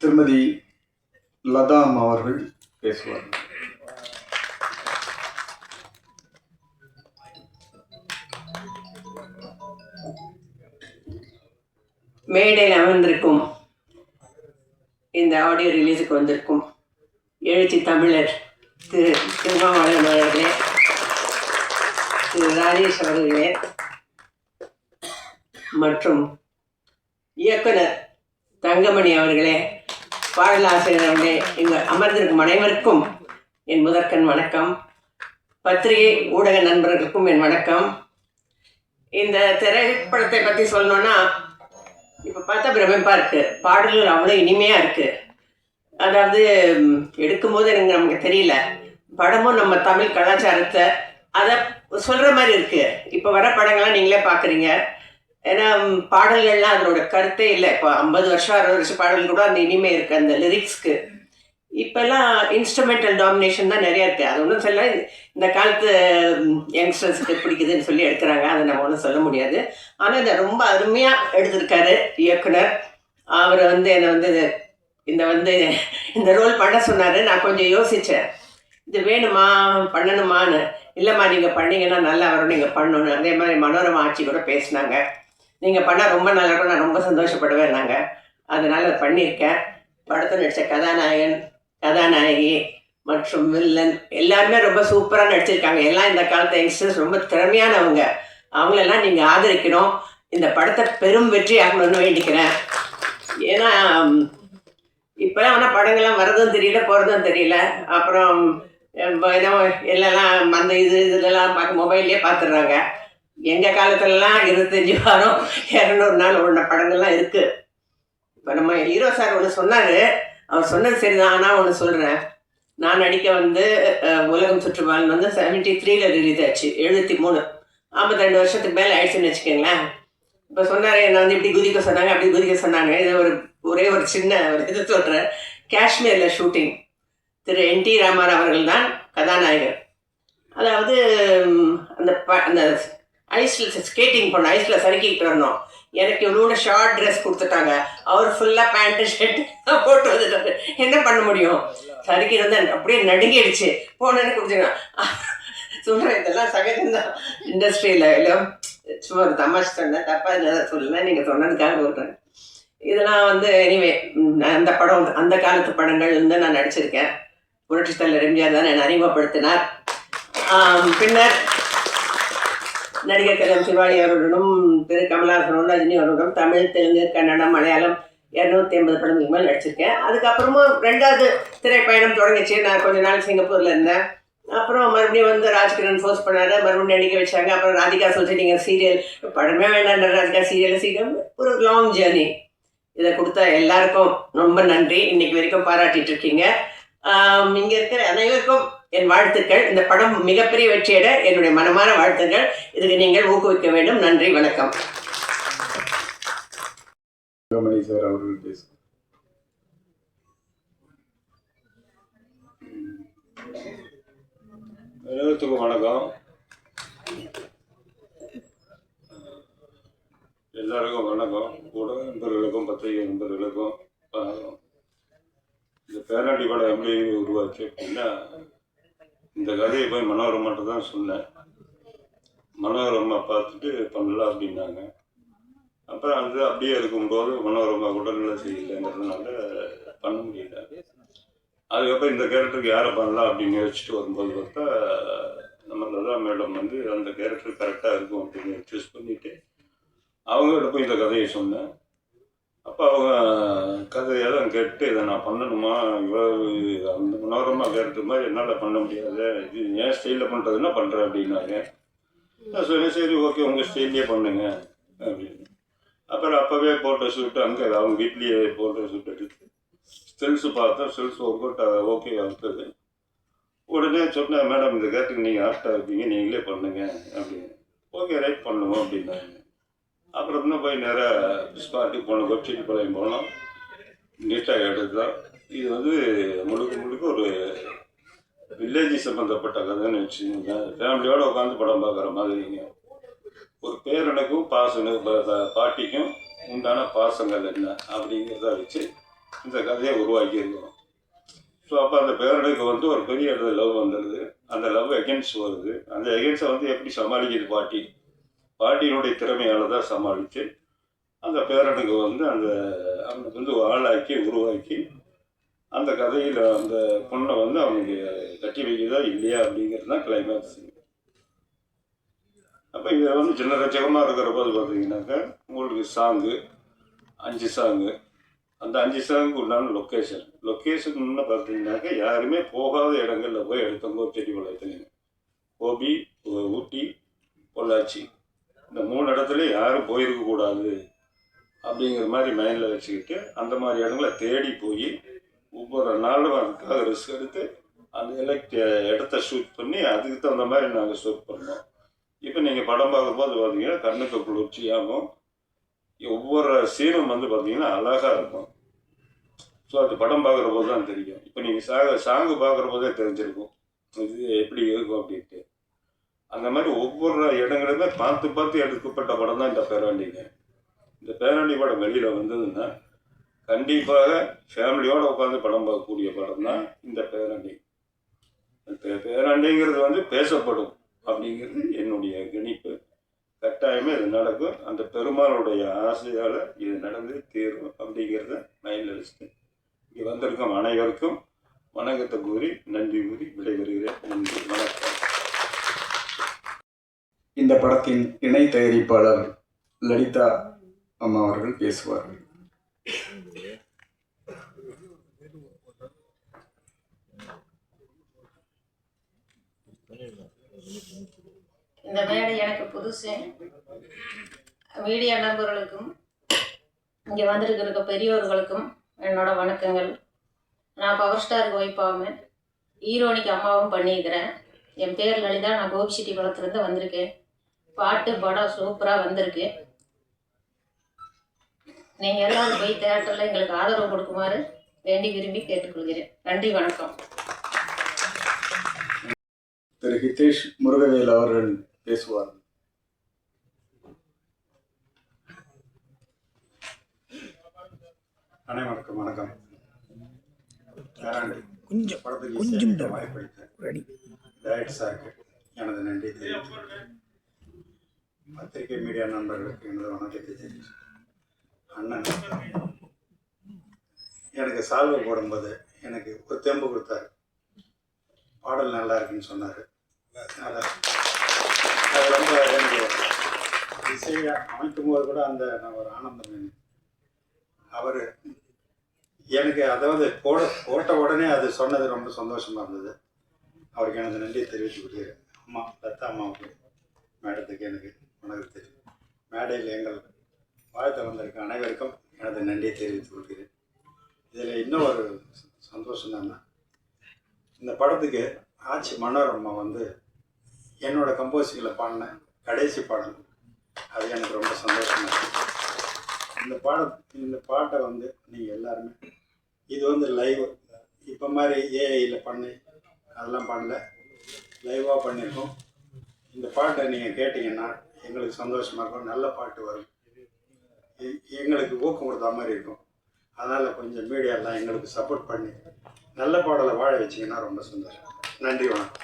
திருமதி லதாம் அவர்கள் பேசுவார்கள் மேடையில் அமர்ந்திருக்கும் இந்த ஆடியோ ரிலீஸுக்கு வந்திருக்கும் எழுச்சி தமிழர் திரு திருமாவளவன் அவர்களே திரு ராஜேஷ் அவர்களே மற்றும் இயக்குனர் தங்கமணி அவர்களே பாடலாசிரியர் இங்கு அமர்ந்திருக்கும் அனைவருக்கும் என் முதற்கண் வணக்கம். பத்திரிகை ஊடக நண்பர்களுக்கும் என் வணக்கம். இந்த திரைப்படத்தை பற்றி சொல்லணும்னா இப்போ பார்த்தா பிரமிப்பாக இருக்குது பாடல்கள் அவ்வளோ இனிமையாக இருக்குது அதாவது எடுக்கும்போது எனக்கு நமக்கு தெரியல. படமும் நம்ம தமிழ் கலாச்சாரத்தை அதை சொல்கிற மாதிரி இருக்குது இப்போ வர படங்கள்லாம் நீங்களே பார்க்குறீங்க ஏன்னா பாடல்கள்லாம் அதனோட கருத்தே இல்லை. இப்போ ஐம்பது வருஷம் அறுபது வருஷம் பாடல் கூட அந்த இனிமே இருக்கு அந்த லிரிக்ஸ்க்கு இப்போல்லாம் இன்ஸ்ட்ருமெண்டல் டாமினேஷன் தான் நிறைய இருக்கு. அது ஒன்றும் சொல்ல இந்த காலத்து யங்ஸ்டர்ஸ்க்கு பிடிக்குதுன்னு சொல்லி எடுக்கிறாங்க. அதை நம்ம ஒன்றும் சொல்ல முடியாது. ஆனால் இதை ரொம்ப அருமையாக எடுத்திருக்காரு இயக்குனர். அவர் வந்து என்னை வந்து இந்த வந்து இந்த ரோல் பண்ண சொன்னார். நான் கொஞ்சம் யோசித்தேன் இது வேணுமா? பண்ணணுமான்னு. இல்லைம்மா நீங்கள் பண்ணீங்கன்னா நல்லா வரும் நீங்கள் பண்ணணும். அதே மாதிரி மனோரமா ஆட்சி கூட பேசினாங்க. நீங்கள் பண்ணால் ரொம்ப நல்லா நான் ரொம்ப சந்தோஷப்படுவேன் நாங்கள் அதனால் அதை பண்ணியிருக்கேன். படத்தில் நடித்த கதாநாயகன் கதாநாயகி மற்றும் வில்லன் எல்லாருமே ரொம்ப சூப்பராக நடிச்சிருக்காங்க. எல்லாம் இந்த காலத்து யங்ஸ்டர்ஸ் ரொம்ப திறமையானவங்க. அவங்களெல்லாம் நீங்கள் ஆதரிக்கணும். இந்த படத்தை பெரும் வெற்றி ஆகணும்னு வேண்டிக்கிறேன். ஏன்னா இப்போலாம் ஆனால் படங்கள்லாம் வரதும் தெரியல போகிறதும் தெரியல. அப்புறம் ஏதோ எல்லாம் அந்த இது இதெல்லாம் பார்க்க மொபைல்லே பார்த்துடுறாங்க. எங்கள் காலத்துலலாம் இருபத்தஞ்சி வாரம் இரநூறு நாள் ஓடின படங்கள்லாம் இருக்குது இப்போ நம்ம ஹீரோ சார் ஒன்று சொன்னார். அவர் சொன்னது சரிதான் ஆனால் ஒன்று சொல்கிறேன் நான் நடிக்க வந்து உலகம் சுற்றுவான் வந்து செவன்டி த்ரீல ரிலீஸ் ஆச்சு எழுபத்தி மூணு. ஐம்பத்தி ரெண்டு வருஷத்துக்கு மேலே ஆயிடுச்சுன்னு வச்சுக்கோங்களேன். இப்போ சொன்னார் என்னை வந்து இப்படி குதிக்க சொன்னாங்க அப்படி குதிக்க சொன்னாங்க. இது ஒரு ஒரே ஒரு சின்ன ஒரு இது சொல்கிறேன் காஷ்மீரில் ஷூட்டிங் திரு என் டி ராமர் அவர்கள் தான் கதாநாயகர். அதாவது அந்த ப அந்த ஐஸில் ஸ்கேட்டிங் பண்ணோம். ஐஸில் சறுக்கிக்கிட்டு வரணும் எனக்கு இவ்வளோ ஷார்ட் ட்ரெஸ் கொடுத்துட்டாங்க. அவர் ஃபுல்லாக பேண்ட்டு ஷர்ட் போட்டு வந்துட்டாரு. என்ன பண்ண முடியும்? சறுக்கி வந்து அப்படியே நடுங்கிடுச்சு. போனேன்னு கொடுத்துங்க சொல்கிறேன் இதெல்லாம் சகஜம்தான். இண்டஸ்ட்ரியில் இல்லை சும்மா ஒரு தமாஷ் சொன்னேன். தப்பாக என்ன சொல்லலை. நீங்கள் சொன்னதுக்காக சொல்கிறேன் இதெல்லாம் வந்து எனிவே அந்த படம் அந்த காலத்து படங்கள் வந்து நான் நடிச்சிருக்கேன். புரட்சித்தலைவர் எம்ஜிஆர் தான் என்னை அறிமுகப்படுத்தினார். பின்னர் நடிகர் கலம் சிவாஜி அவர்களுடனும் திரு கமலஹாசனும் ரஜினி அவர்களுடன் தமிழ் தெலுங்கு கன்னடம் மலையாளம் இரநூத்தி ஐம்பது படங்களுக்கு மேல் நடிச்சிருக்கேன். அதுக்கப்புறமும் ரெண்டாவது திரைப்பயணம் தொடங்கிச்சு நான் கொஞ்ச நாள் சிங்கப்பூரில் இருந்தேன். அப்புறம் மறுபடியும் வந்து ராஜ்கிரண் ஃபோர்ஸ் பண்ணாரு. மறுபடியும் நடிக்க வச்சாங்க. அப்புறம் ராதிகா சொல்லிட்டு நீங்கள் சீரியல் படமே வேண்டாம் ராதிகா சீரியல் சீரியல் ஒரு லாங் ஜேர்னி இதை கொடுத்த எல்லாருக்கும் ரொம்ப நன்றி. இன்னைக்கு வரைக்கும் பாராட்டிட்டு இருக்கீங்க. இங்கே இருக்கிற அனைவருக்கும் என் வாழ்த்துக்கள். இந்த படம் மிகப்பெரிய வெற்றியட என்னுடைய மனமான வாழ்த்துக்கள். இதுக்கு நீங்கள் ஊக்குவிக்க வேண்டும். நன்றி வணக்கம். சார் அவர்கள் பேசுவார் அனைவருக்கும் வணக்கம். எல்லாருக்கும் வணக்கம். ஊடக நண்பர்களுக்கும் பத்திரிகை நண்பர்களுக்கும் இந்த பேராண்டி படம் எப்படி உருவாச்சு அப்படின்னா இந்த கதையை போய் மனோரமாட்ட தான் சொன்னேன். மனோரமா பார்த்துட்டு பண்ணலாம் அப்படின்னாங்க. அப்புறம் அது அப்படியே இருக்கும்போது மனோரமா உடல்நிலை சரியில்லைங்கிறதுனால பண்ண முடியல. அதுக்கப்புறம் இந்த கேரக்டருக்கு யாரை பண்ணலாம் அப்படின்னு யோசிச்சுட்டு வரும்போது பார்த்தா நம்ம லதா மேடம் வந்து அந்த கேரக்டர் கரெக்டாக இருக்கும் அப்படின்னு சூஸ் பண்ணிட்டு அவங்ககிட்ட போய் இந்த கதையை சொன்னேன். அப்போ அவங்க கதையெல்லாம் கேட்டு இதை நான் பண்ணணுமா? இவ்வளவு அந்த மனோரமாக கேட்டு மாதிரி என்னால் பண்ண முடியாது. இது ஏன் ஸ்டைலில் பண்ணுறதுன்னா பண்ணுறேன் அப்படின்னாங்க. நான் சொன்னேன் சரி ஓகே உங்கள் ஸ்டைல்லையே பண்ணுங்க. அப்படின்னு. அப்புறம் அப்போவே ஃபோட்டோ ஷூட் அங்கே அவங்க வீட்லேயே ஃபோட்டோ ஷூட் எடுத்து ஸ்டில்ஸ் பார்த்தோம் ஸ்டில்ஸ் ஒர்க் அவுட் ஓகே வந்தது. உடனே சொன்னேன் மேடம் இந்த கேட்டுக்கு நீங்கள் ஆப்டாக இருப்பீங்க நீங்களே பண்ணுங்க. அப்படின்னு. ஓகே ரைட் பண்ணுவோம் அப்படின்னாங்க. அப்புறம் இன்னும் போய் நேராக ஸ்பாட்டுக்கு போனோம் வெப்சைட் பாளையம் போனோம். நீட்டாக எடுத்தோம் இது வந்து முழுக்க முழுக்க ஒரு வில்லேஜ் சம்மந்தப்பட்ட கதைன்னு வச்சுக்கோங்க. ஃபேமிலியோடு உட்காந்து படம் பார்க்குற மாதிரிங்க ஒரு பேரனுக்கும் பாசனுக்கும் பாட்டிக்கும் உண்டான பாசங்கள் என்ன அப்படிங்கிறத வச்சு இந்த கதையை உருவாக்கியிருக்கோம் ஸோ அப்போ அந்த பேரனுக்கு வந்து ஒரு பெரிய இடத்துல லவ் வந்துடுது அந்த லவ் எகென்ஸ்ட் வருது. அந்த எகென்ஸ்டை வந்து எப்படி சமாளிக்குது பாட்டி? பாட்டியினுடைய திறமையால் தான் சமாளித்து அந்த பேரனுக்கு வந்து அந்த அவனுக்கு வந்து ஆளாக்கி உருவாக்கி அந்த கதையில் அந்த பொண்ணை வந்து அவனுக்கு கட்டி வைக்கிறதா இல்லையா அப்படிங்கிறது தான் கிளைமேக்ஸ் அப்போ இதில் வந்து சின்ன ரச்சகமாக இருக்கிற போது பார்த்தீங்கன்னாக்கா உங்களுக்கு சாங்கு அஞ்சு சாங்கு அந்த அஞ்சு சாங்குக்கு உண்டான லொக்கேஷன் லொக்கேஷன் பார்த்தீங்கன்னாக்கா யாருமே போகாத இடங்களில் போய் எடுத்தவங்க செடி வளர்த்துங்க கோபி ஊட்டி பொள்ளாச்சி. இந்த மூணு இடத்துல யாரும் போயிருக்க கூடாது அப்படிங்கிற மாதிரி மைண்டில் வச்சுக்கிட்டு அந்த மாதிரி இடங்களை தேடி போய் ஒவ்வொரு நாளும் அதுக்காக ரிஸ்க் எடுத்து அந்த எலக்ட் இடத்த ஷூட் பண்ணி அதுக்கு தகுந்த மாதிரி நாங்கள் ஷூட் பண்ணோம் இப்போ நீங்கள் படம் பார்க்கும்போது பார்த்தீங்கன்னா கண்ணுக்கு குளிர்ச்சியாகவும் ஒவ்வொரு சீனும் வந்து பார்த்தீங்கன்னா அழகாக இருக்கும். ஸோ அது படம் பார்க்குற போது தான் தெரியும். இப்போ நீங்கள் சாங் சாங்கு பார்க்குற போதே தெரிஞ்சிருக்கும். இது எப்படி இருக்கும் அப்படின்ட்டு. அந்த மாதிரி ஒவ்வொரு இடங்களுமே பார்த்து பார்த்து எடுக்கப்பட்ட படம் தான் இந்த பேராண்டிங்க. இந்த பேராண்டி படம் வெளியில் வந்ததுன்னா கண்டிப்பாக ஃபேமிலியோடு உட்காந்து படம் பார்க்கக்கூடிய படம் தான் இந்த பேராண்டி. இந்த பேராண்டிங்கிறது வந்து பேசப்படும் அப்படிங்கிறது என்னுடைய கணிப்பு. கட்டாயமே இது நடக்கும். அந்த பெருமாளுடைய ஆசையால் இது நடந்து தீரும் அப்படிங்கிறத மைண்டில் வச்சுட்டு இங்கே வந்திருக்கும் அனைவருக்கும் வணக்கத்தை கூறி நன்றி கூறி விடைபெறுகிறேன். நன்றி வணக்கம். இந்த படத்தின் இணை தயாரிப்பாளர் லலிதா அம்மா அவர்கள் பேசுவார்கள். இந்த மேடை எனக்கு புதுசு. மீடியா நண்பர்களுக்கும் இங்கே வந்திருக்கிற பெரியோர்களுக்கும் என்னோட வணக்கங்கள். நான் பவர் ஸ்டாருக்கு ஒய்ஃபாகவும் ஹீரோனிக்கு அம்மாவும் பண்ணியிருக்கிறேன். என் பேர் லலிதா. நான் கோபிச்செட்டி குளத்துலேருந்து வந்திருக்கேன். பாட்டு படம் சூப்பராக வந்திருக்கு. நீங்கள் எல்லாரும் போய் தேட்டரில் எங்களுக்கு ஆதரவு கொடுக்குமாறு வேண்டி விரும்பி கேட்டுக்கொள்கிறேன். நன்றி வணக்கம். திரு ஹிதேஷ் முருகவேல் அவர்கள் பேசுவார்கள் அனைவருக்கும் வணக்கம். கொஞ்சம் படத்துக்கு கொஞ்சம் வாய்ப்பளித்த எனது நன்றி தெரிவித்து பத்திரிகை மீடியா நண்பர்களுக்கு எனது வணக்கத்தை தெரிவித்து அண்ணன் எனக்கு சால்வை போடும்போது எனக்கு ஒரு தெம்பு கொடுத்தாரு. பாடல் நல்லா இருக்குன்னு சொன்னார். அது அது ரொம்ப எனக்கு இசையை அமைக்கும் போது கூட அந்த நான் ஒரு ஆனந்தம் அவர் எனக்கு அதாவது போட போட்ட உடனே அது சொன்னது ரொம்ப சந்தோஷமாக இருந்தது. அவருக்கு எனது நன்றியை தெரிவித்துக் கொள்கிறேன். அம்மா லதா அம்மாவுக்கு மேடத்துக்கு எனக்கு வணக்கத்தை தெரியும் மேடையில் எங்கள் வாழ்த்த வந்திருக்க அனைவருக்கும் எனது நன்றியை தெரிவித்துக் கொள்கிறேன். இதில் இன்னும் ஒரு சந்தோஷம் என்னென்னா இந்த படத்துக்கு ஆச்சி மனோரமா வந்து என்னோட கம்போசிங்கில் பாடின கடைசி பாடல். அது எனக்கு ரொம்ப சந்தோஷமாக இருக்குது இந்த பாட இந்த பாட்டை வந்து நீங்கள் எல்லாருமே இது வந்து லைவ் இப்போ மாதிரி ஏஐயில் பண்ணி அதெல்லாம் பண்ணல. லைவாக பண்ணியிருக்கோம் இந்த பாட்டை நீங்கள் கேட்டிங்கன்னா எங்களுக்கு சந்தோஷமாக இருக்கும். நல்ல பாட்டு வரும். எ- எங்களுக்கு ஊக்கம் கொடுத்த மாதிரி இருக்கும். அதனால் கொஞ்சம் மீடியாலாம் எங்களுக்கு சப்போர்ட் பண்ணி நல்ல பாடலை வாழ வச்சிங்கன்னா ரொம்ப சந்தோஷம். நன்றி வணக்கம்.